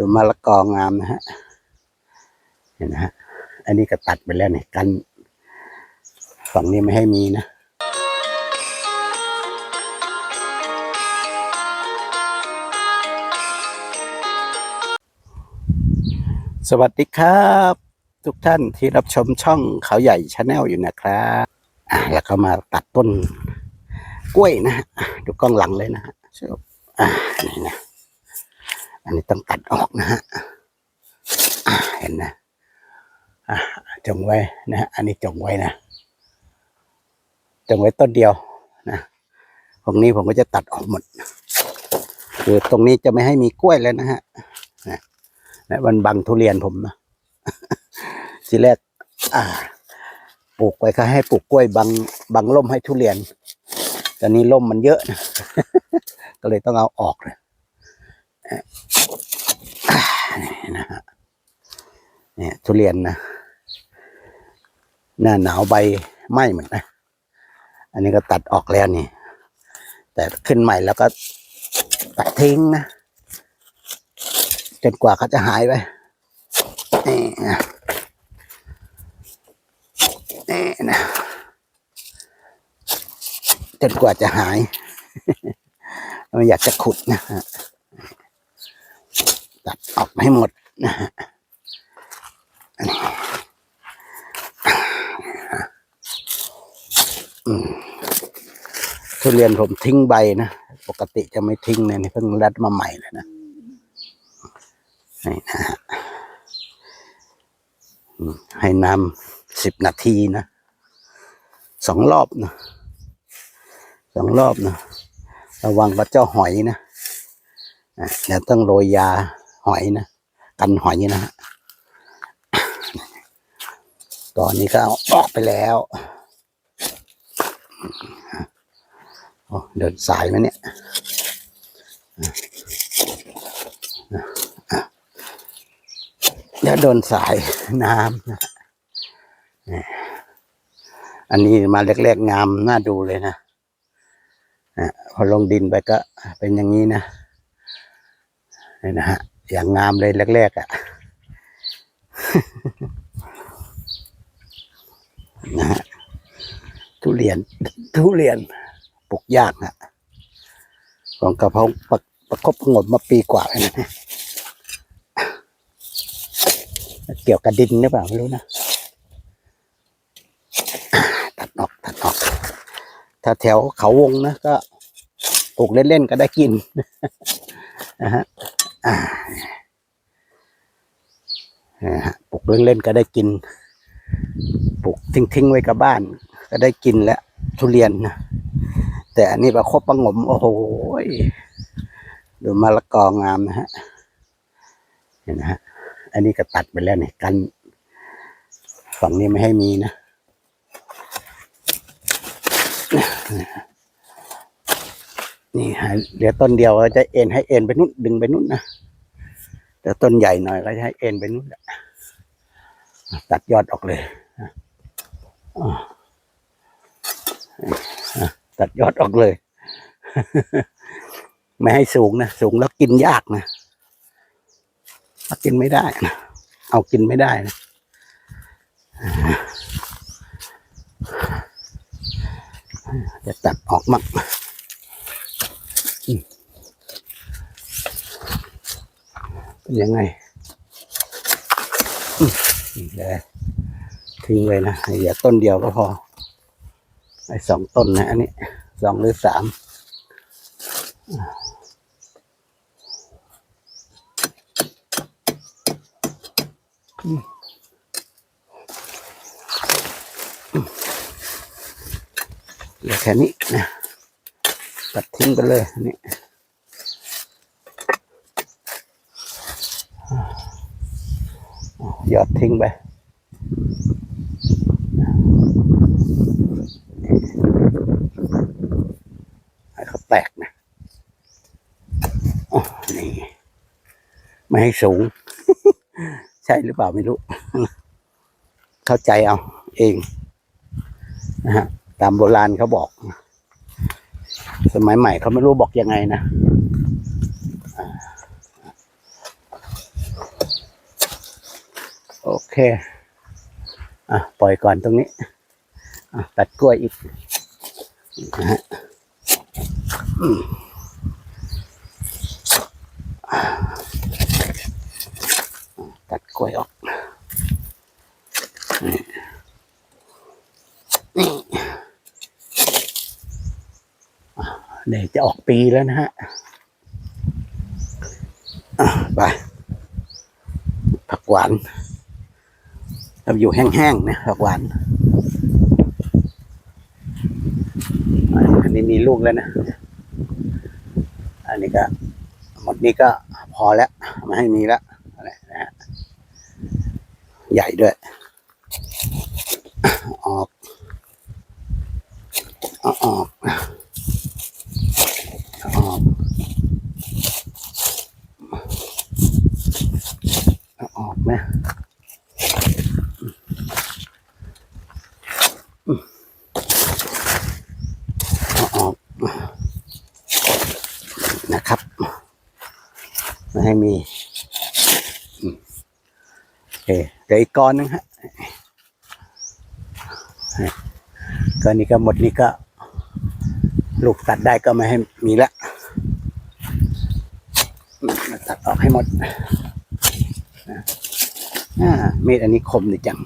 ดูมะละกองามนะฮะเห็นนะฮะอันนี้ก็ตัดไปแล้วเนี่ยกันฝั่งนี้ไม่ให้มีนะสวัสดีครับ ทุกท่านที่รับชมช่องเขาใหญ่ชาแนลอยู่นะครับอะแล้วก็มาตัดต้นกล้วยนะฮะดูกล้องหลังเลยนะฮะชอบอะนี่นะ อันนี้ต้องตัดออกนะฮะเห็นนะจงไว้นะอันนี้จงไว้นะจงไว้ต้นเดียวนะตรงนี้ผมก็จะตัดออกหมด คือตรงนี้จะไม่ให้มีกล้วยแล้วนะฮะนะมันบังทุเรียนผมนะทีแรกอ่าปลูกไปก็ให้ปลูกกล้วยบังบังร่มให้ทุเรียน ตอนนี้ร่มมันเยอะนะ ก็เลยต้องเอาออกเลยอ่า นี่นะฮะเนี่ยทุเรียนนะหน้าหนาวใบไหม้หมดนะอันนี้ก็ตัดออกแล้วนี่ แต่ขึ้นใหม่แล้วก็ตัดทิ้งนะจนกว่าเขาจะหายไปนี่นะนี่นะจนกว่าจะหายไม่อยากจะขุดนะฮะ ตัดออกให้หมดนะฮะทุเรียนผมทิ้งใบนะ ปกติจะไม่ทิ้งเนี่เพิ่งรัดมาใหม่เลยนะนี่นะฮะให้น้ำสิบนาทีนะสองรอบนะสองรอบนะ ระวังกับเจ้าหอยนะอะเดี๋ยวต้องโรยยา หอยนะ กันหอยนะฮะตอนนี้ก็เอาออกไปแล้วโอ้เดินสายไหมเนี่ยแล้วโดนสายน้ำนะอันนี้มาแรกๆงามน่าดูเลยนะพอลงดินไปก็เป็นอย่างนี้นะนี่นะฮะ อย่างงามเลยแรกๆอะนะฮะทุเรียน ทุเรียนปลูกยากนะของกระเพาประประคบงดมาปีกว่าแล้วนะเกี่ยวกับดินหรือเปล่าไม่รู้นะตัดออกตัดออก ถ้าแถวเขาวงนะก็ปลูกเล่นๆก็ได้กินนะฮะ อ่าปลูกเล่นๆก็ได้กิน ปลูกทิ้งๆไว้กับบ้าน ก็ได้กินแล้วทุเรียนนะแต่อันนี้ประคบประงม โอ้โหยดูมะละกองามนะฮะเห็นนะฮะอันนี้ก็ตัดไปแล้วเนี่ยกันฝั่งนี้ไม่ให้มีนะนี่ฮะเหลือต้นเดียวจะเอ็นให้เอ็นไปนู่นดึงไปนู่นนะ แต่ต้นใหญ่หน่อยก็จะให้เอ็นไปนู่นแหละตัดยอดออกเลยตัดยอดออกเลย ไม่ให้สูงนะ สูงแล้วกินยากนะกินไม่ได้นะเอากินไม่ได้นะจะตัดออกมั่งอืม เป็นยังไงเดี๋ยวทิ้งไว้นะอย่าต้นเดียวก็พอไอ้สองต้นนะอันนี้สองหรือสามเหลือแค่นี้นะตัดทิ้งไปเลยอัน ยอดทิ้งไปให้เขาแตกนะโอ้นี่ไม่ให้สูง ใช่หรือเปล่าไม่รู้ เข้าใจเอาเองนะฮะตามโบราณเขาบอก สมัยใหม่เขาไม่รู้บอกยังไงนะอ่า เคอะปล่อยก่อนตรงนี้อะตัดกล้วยอีกนะฮะตัดกล้วยออกเดี๋ยวจะออกปีแล้วนะฮะอะไปผักหวาน เราอยู่แห้งๆนะผักหวานอันนี้มีลูกแล้วนะ อันนี้ก็ หมดนี้ก็พอแล้วไมาให้มีแล้วอะไรนะฮะใหญ่ด้วย ออกเอาออกเอาออกเอาออกนะ เอาออกนะครับไม่ ให้มีอืมโอเคเดี๋ยวอีกก้อนนึงฮะก้อนนี้ก็หมดนี้ก็ ลูกตัดได้ก็ไม่ให้มีละตัดออกให้หมดนะอ่ามีดอันนี้คมดีจัง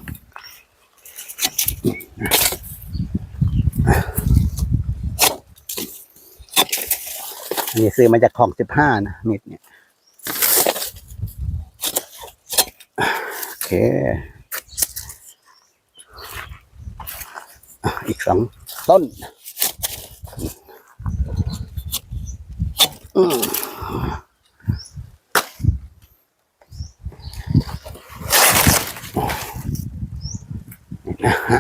นี่ซื้อมาจากของสิบห้านะมิดเนี่ย อีกสองต้นอืมนะฮะ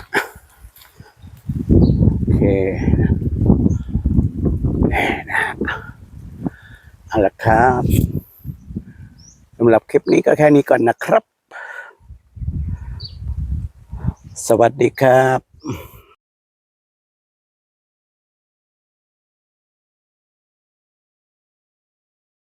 โอเคนี่นะฮะเอาละครับสำหรับคลิปนี้ก็แค่นี้ก่อนนะครับ สวัสดีครับ